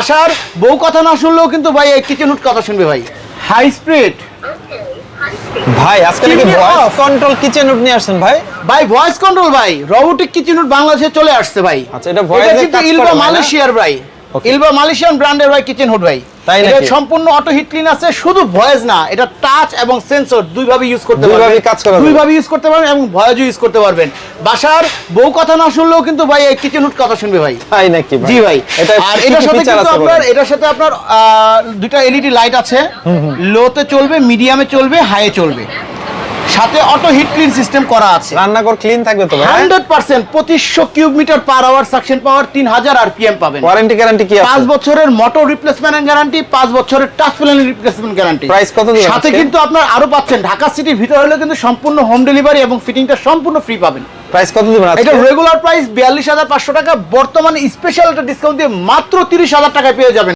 আসার বউ কথা না শুনলেও কিন্তু ভাই এই কিচেন হুড কথা শুনবে ভাই। High speed. ভাই আজকে কি ভয়েস কন্ট্রোল কিচেন উড নিয়ে আসছেন ভাই? ভাই ভয়েস কন্ট্রোল ভাই রোবটিক কিচেন হুড বাংলাদেশে চলে আসছে ভাই। আচ্ছা, এটা ভয়েস এটা কিন্তু ইলবা মালয়েশিয়ার ভাই. ইলবা মালয়েশিয়ান ব্র্যান্ডের ভাই কিচেন হুড ভাই। তাই এটা? সম্পূর্ণ অটো হিট ক্লিন আছে শুধু ভয়েস না এটা টাচ এবং সেন্সর দুইভাবে ইউজ করতে পারবেন। দুইভাবেই কাজ করা যাবে। দুইভাবে ইউজ করতে পারবেন এবং ভয়েসও ইউজ করতে পারবেন। বাসার বউ কথা না শুনলেও কিন্তু ভাই এই কিচেন হুড কথা শুনবে ভাই। তাই নাকি জি ভাই। আর এটার সাথে কিন্তু আপনার? এটার সাথে আপনার দুইটা এলইডি লাইট আছে। লোতে চলবে মিডিয়ামে চলবে হাইয়ে চলবে। সাথে অটো হিট ক্লিন সিস্টেম করা আছে। রান্নাঘর ক্লিন থাকবে তো ভাই হান্ড্রেড পার্সেন্ট পঁচিশশো cube meter per hour suction power তিন হাজার আরপিএম পাবেন। ওয়ারেন্টি গ্যারান্টি কি আছে? বছরের মোটর রিপ্লেসমেন্ট গ্যারান্টি পাঁচ বছরের touch panel replacement guarantee Price কত দিবেন সাথে কিন্তু আপনার আরও পাচ্ছেন ঢাকা সিটির ভিতর হলে কিন্তু সম্পূর্ণ হোম ডেলিভারি এবং ফিটিংটা সম্পূর্ণ ফ্রি পাবেন। প্রাইস কত দিবেন এটা রেগুলার প্রাইস বিয়াল্লিশ হাজার পাঁচশো টাকা বর্তমানে স্পেশাল একটা ডিসকাউন্ট দিয়ে মাত্র তিরিশ হাজার টাকায় পেয়ে যাবেন।